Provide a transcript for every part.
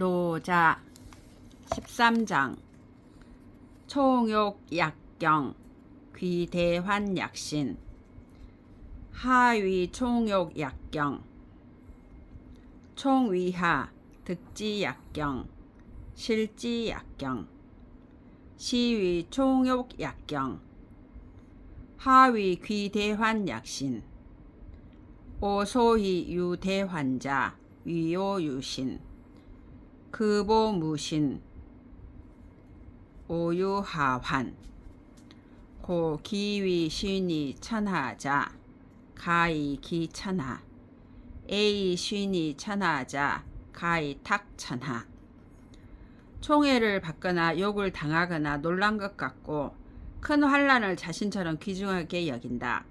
노자 13장. 총욕 약경 귀대환 약신. 하위 총욕 약경. 총위하 득지 약경 실지 약경. 시위 총욕 약경. 하위 귀대환 약신. 오소희 유대환자 위요유신 급오무신 오유하환 고기위신이 천하자 가이 기천하 에이 신이 천하자 가이 탁천하 총애를 받거나 욕을 당하거나 놀란 것 같고 큰 환란을 자신처럼 귀중하게 여긴다.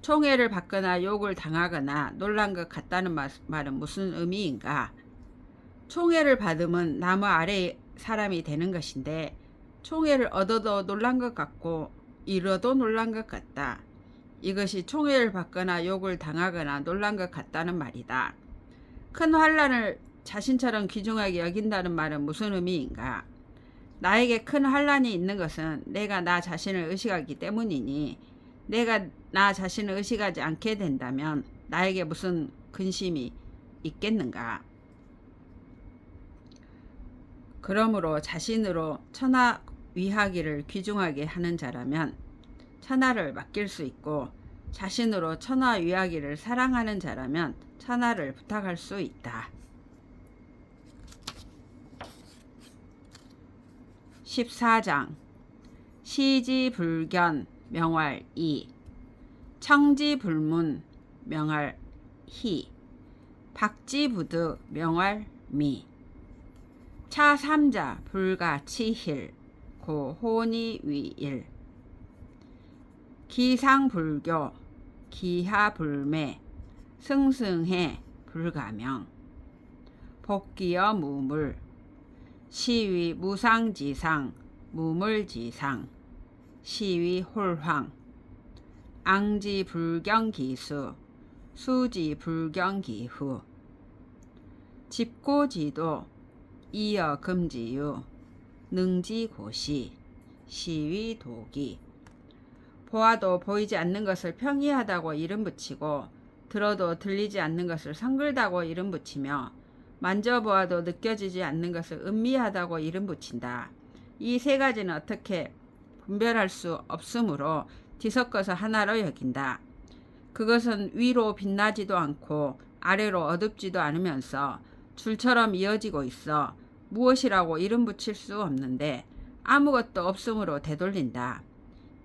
총애를 받거나 욕을 당하거나 놀란 것 같다는 말- 말은 무슨 의미인가? 총애를 받으면 나무 아래 사람이 되는 것인데 총애를 얻어도 놀란 것 같고 잃어도 놀란 것 같다. 이것이 총애를 받거나 욕을 당하거나 놀란 것 같다는 말이다. 큰 환란을 자신처럼 귀중하게 여긴다는 말은 무슨 의미인가? 나에게 큰 환란이 있는 것은 내가 나 자신을 의식하기 때문이니 내가 나 자신을 의식하지 않게 된다면 나에게 무슨 근심이 있겠는가? 그러므로 자신으로 천하 위하기를 귀중하게 하는 자라면 천하를 맡길 수 있고 자신으로 천하 위하기를 사랑하는 자라면 천하를 부탁할 수 있다. 14장. 시지불견 명활 2 청지불문 명활 희 박지부득 명활 미 차삼자 불가치힐 고혼이 위일. 기상불교 기하불매 승승해 불가명. 복기여 무물 시위 무상지상 무물지상. 시위 홀황. 앙지 불경기수 수지 불경기후. 집고지도 이어 금지유 능지고시 시위 도기 보아도 보이지 않는 것을 평이하다고 이름 붙이고 들어도 들리지 않는 것을 성글다고 이름 붙이며 만져보아도 느껴지지 않는 것을 은미하다고 이름 붙인다. 이 세 가지는 어떻게 분별할 수 없으므로 뒤섞어서 하나로 여긴다. 그것은 위로 빛나지도 않고 아래로 어둡지도 않으면서 줄처럼 이어지고 있어 무엇이라고 이름 붙일 수 없는데 아무것도 없으므로 되돌린다.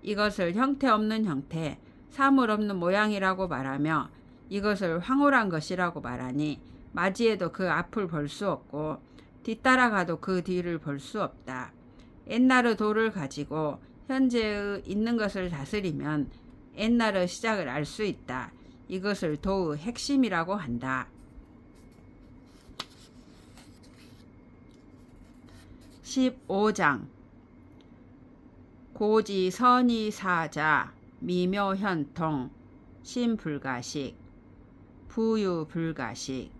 이것을 형태 없는 형태, 사물 없는 모양이라고 말하며 이것을 황홀한 것이라고 말하니 맞이해도 그 앞을 볼 수 없고 뒤따라가도 그 뒤를 볼 수 없다. 옛날의 도를 가지고 현재의 있는 것을 다스리면 옛날의 시작을 알 수 있다. 이것을 도의 핵심이라고 한다. 15장. 고지 선의 사자 미묘 현통 신불가식 부유 불가식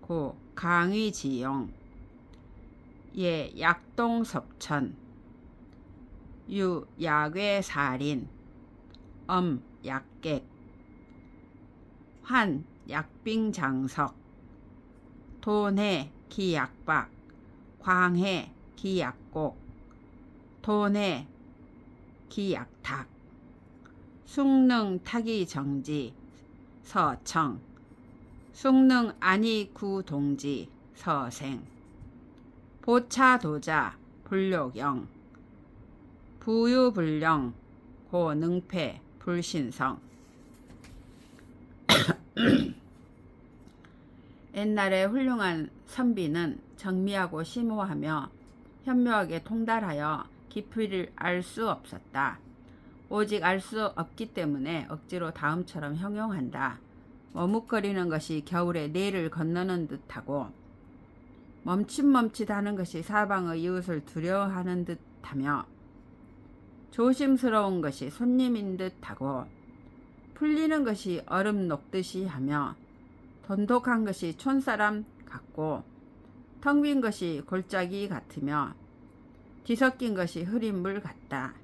고 강의 지용. 예 약동 섭천. 유 야괴 살인. 엄 약객. 환 약빙 장석. 돈해 기약박. 광해 기약곡 돈해 기약탁 숭능 타기 정지 서청 숭능 아니 구동지 서생 보차도자 불욕영 부유불령 고능패 불신성. 옛날에 훌륭한 선비는 정미하고 심오하며 현묘하게 통달하여 깊이를 알 수 없었다. 오직 알 수 없기 때문에 억지로 다음처럼 형용한다. 머뭇거리는 것이 겨울에 내를 건너는 듯하고 멈칫멈칫하는 것이 사방의 이웃을 두려워하는 듯하며 조심스러운 것이 손님인 듯하고 풀리는 것이 얼음 녹듯이 하며 돈독한 것이 촌사람 같고 텅빈 것이 골짜기 같으며 뒤섞인 것이 흐린 물 같다.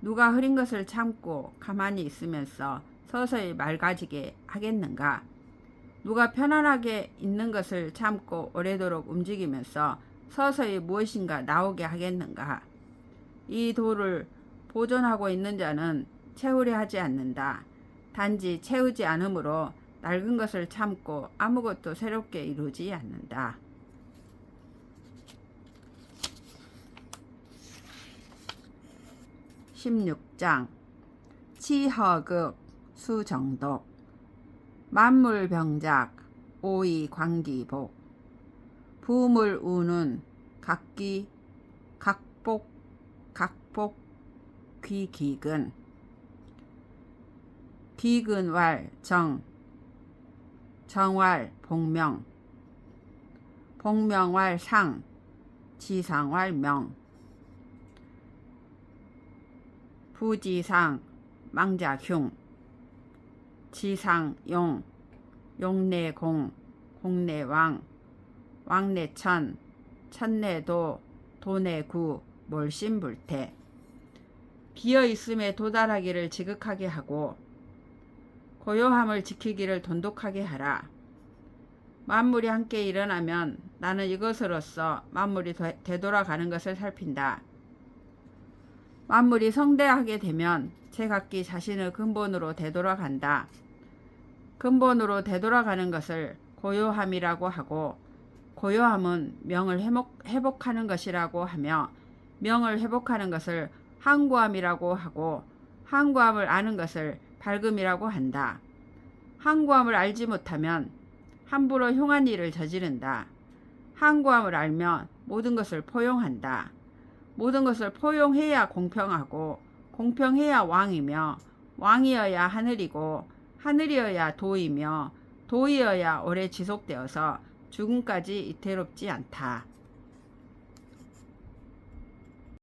누가 흐린 것을 참고 가만히 있으면서 서서히 맑아지게 하겠는가? 누가 편안하게 있는 것을 참고 오래도록 움직이면서 서서히 무엇인가 나오게 하겠는가? 이 돌을 보존하고 있는 자는 채우려 하지 않는다. 단지 채우지 않으므로 낡은 것을 참고 아무것도 새롭게 이루지 않는다. (16장) 치허극 수정독 만물병작 오이 광기복 부물 우는 각기 각복 각복 귀기근 기근왈 정 정왈 복명 복명왈 상 지상왈 명 부지상 망자흉 지상용 용내공 공내왕 왕내천 천내도 도내구 몰심불태 비어 있음에 도달하기를 지극하게 하고 고요함을 지키기를 돈독하게 하라. 만물이 함께 일어나면 나는 이것으로서 만물이 되- 되돌아가는 것을 살핀다. 만물이 성대하게 되면 제각기 자신의 근본으로 되돌아간다. 근본으로 되돌아가는 것을 고요함이라고 하고 고요함은 명을 회복, 회복 하는 것이라고 하며 명을 회복하는 것을 항구함이라고 하고 항구함을 아는 것을 밝음이라고 한다. 항구함을 알지 못하면 함부로 흉한 일을 저지른다. 항구함을 알면 모든 것을 포용한다. 모든 것을 포용해야 공평하고 공평해야 왕이며 왕이어야 하늘이고 하늘이어야 도이며 도이어야 오래 지속되어서 죽음까지 이태롭지 않다.